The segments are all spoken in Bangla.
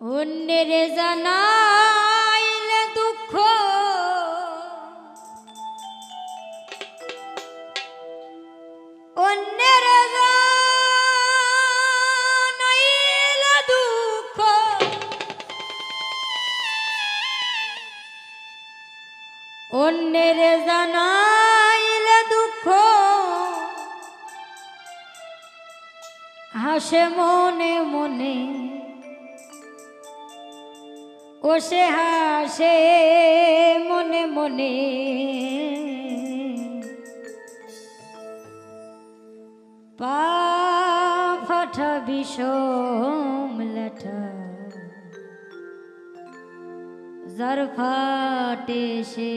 অন্যের জানাইলে দুঃখ। অন্যের জানাইলে দুঃখ। অন্যের জানাইলে দুঃখ। হাসে মনে মনে কষে হাসে মনে মনে। পা বিষম লাঠা। ফাটে সে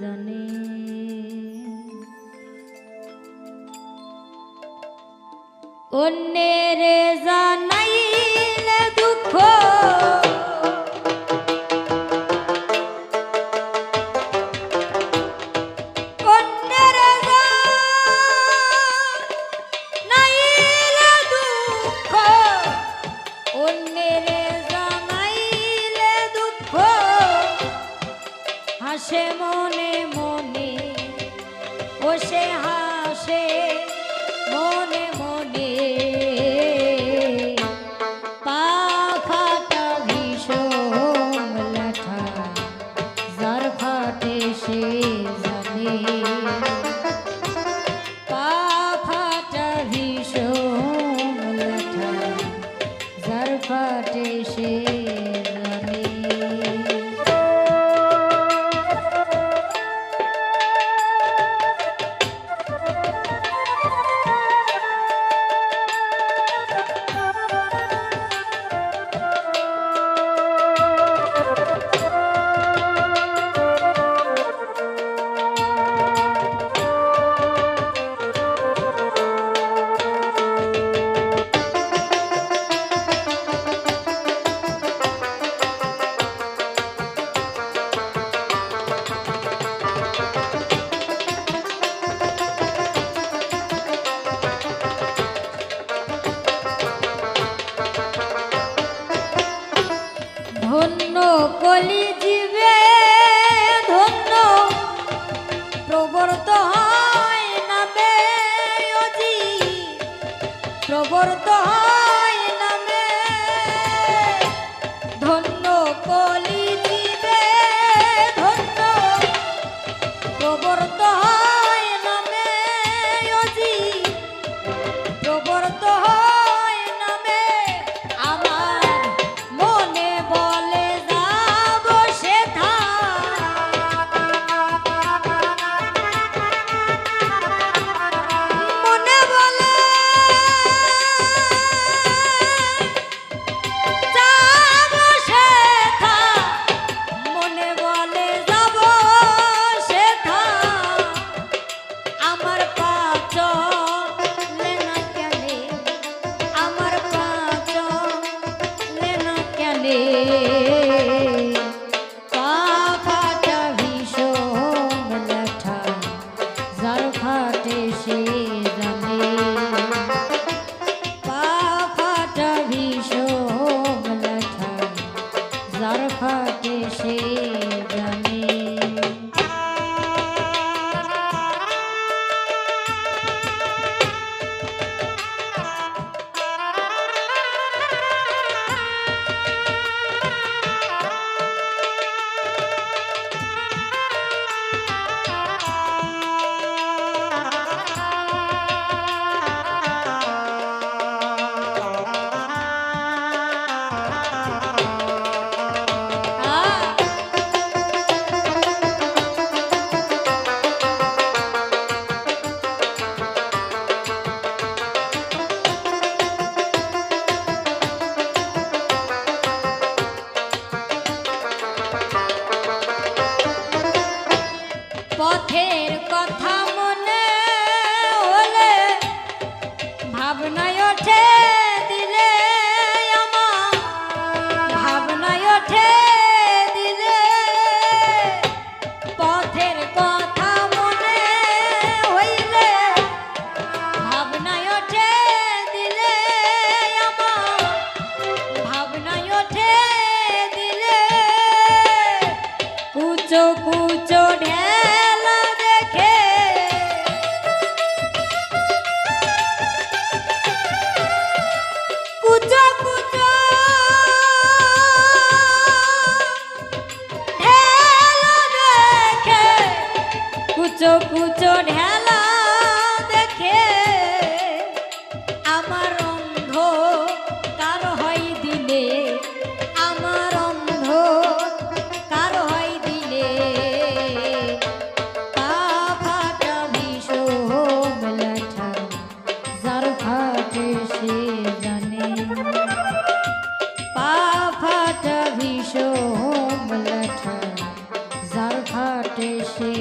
জনে। অন্যের জানা say ধন্য কলি জীবে ধন্য। প্রবর্ত হয় না বে প্রবর্ত হয় না ধন্য কলি উঠে দিলে। কুচো কুচো ঢেলা দেখে। কুচো কুচো ঢেলা দেখে। কুচো কুচো ঢেলা ঘটে সে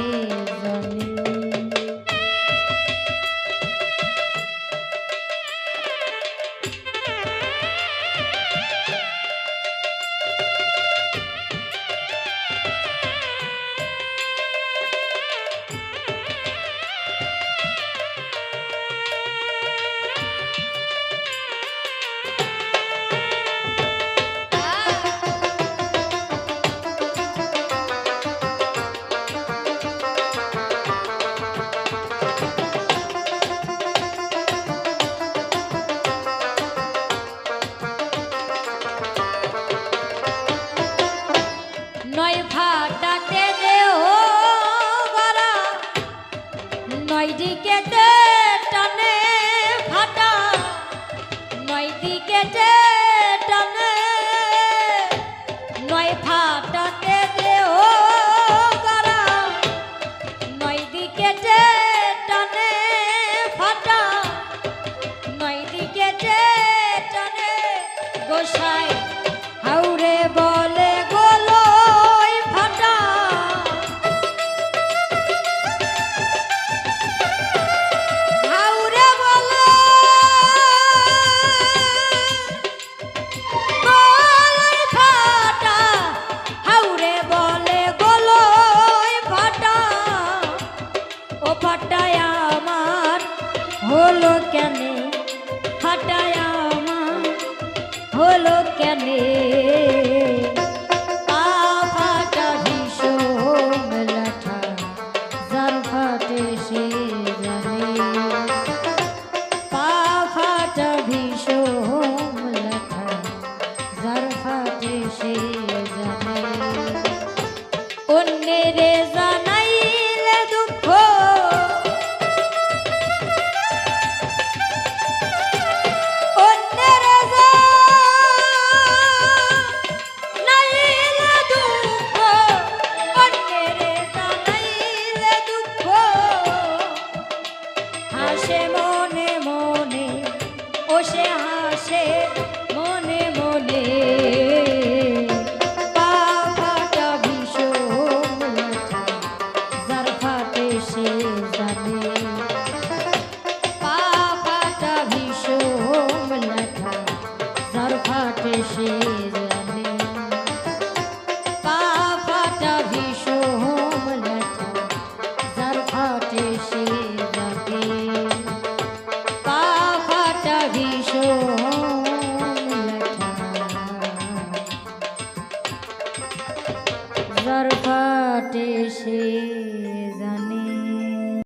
কেনে?